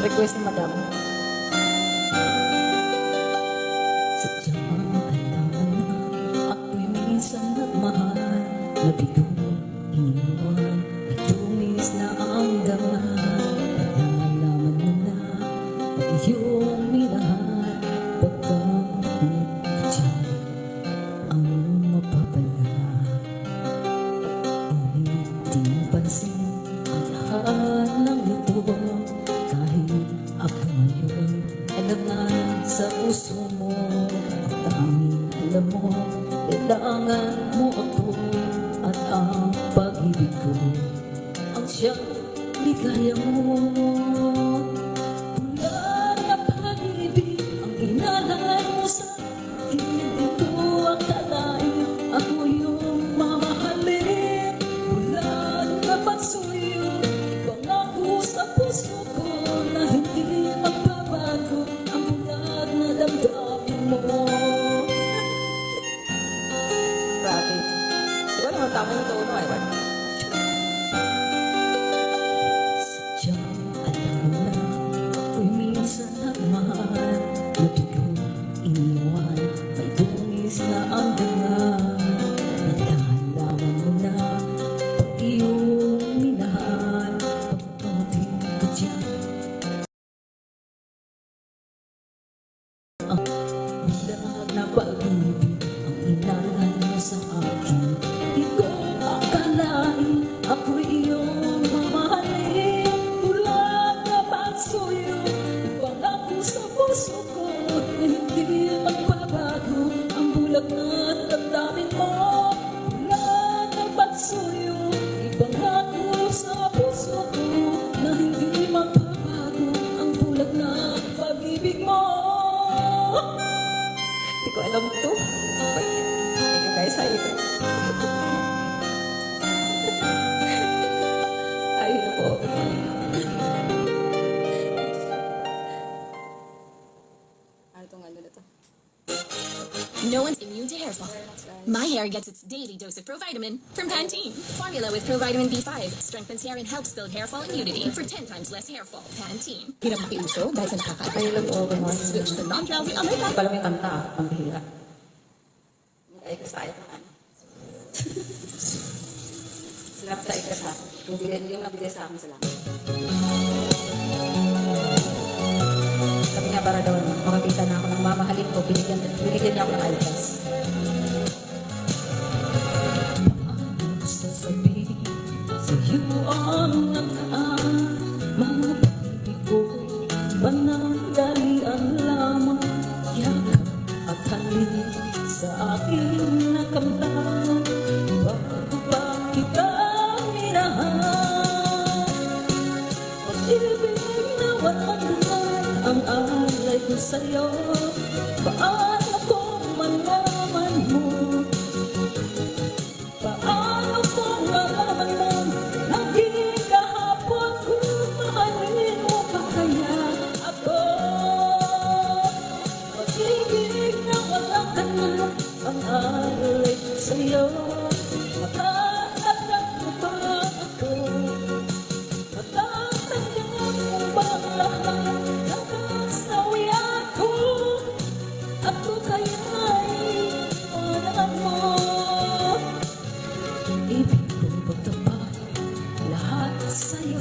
Request ni Madam. Ako'y minsan nagmahal, nabigong iniwan. Nilaangan mo ako at ang pag-ibig ko. Ang siyang ligaya mo. My hair gets its daily dose of provitamin from Pantene. Formula with provitamin B5 strengthens hair and helps build hair fall immunity for 10 times less hair fall. Pantene. Hirap makiuso dahil sa nakakatayo po ako mga switch to non-drowsy umbrella. Palang yung kanta, ang hirap. Ay, kasaya ka Sarap sa ikasa. Yung, yung nabigay sa akin sa langit. Sabi nga para daw, makakita na ako ng mamahalin ko, binigyan Halin sa akin nakamta Bago pa kita minahal? Pag-ibig na walang ang alay sa'yo Paano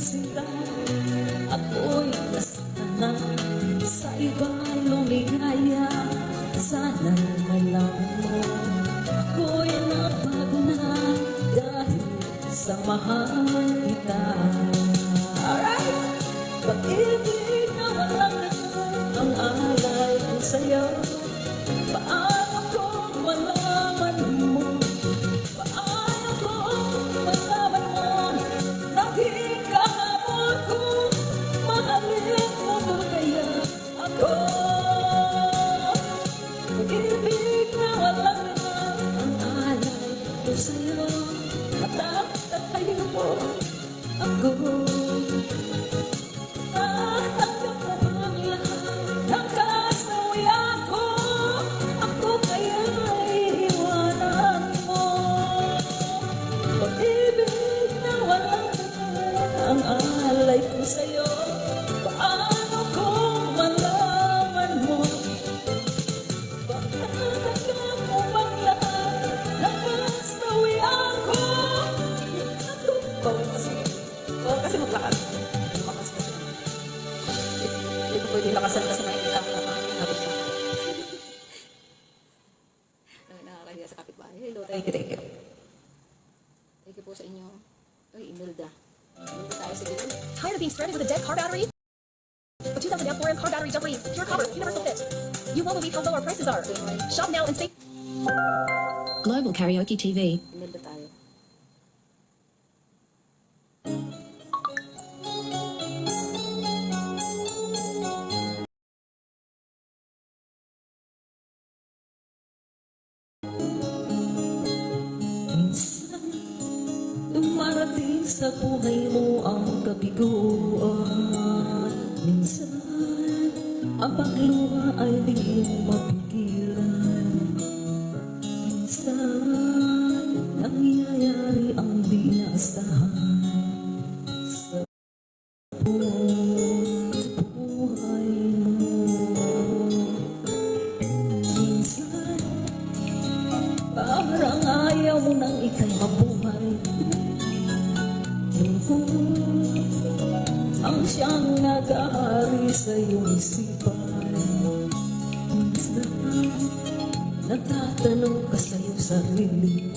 sila. Ako'y nasaktan Sa iba lumigaya Sana may mo Ako'y nabago na Dahil sa mahal kita. Alright! Pag-ibig na walang Ang alay ko sa'yo. ko sa'yo. Matapos na kayo Ako being stranded with a dead car battery? A 2000 amp hour car battery double pure copper, universal fit. You won't believe how low our prices are. Shop now and save. Global Karaoke TV. Sa buhay mo ang kabiguan Minsan, ang pagluha ay di mo siyang nag-ahari sa iyong isipan. Minsan, nagtatanong ka sa iyong sarili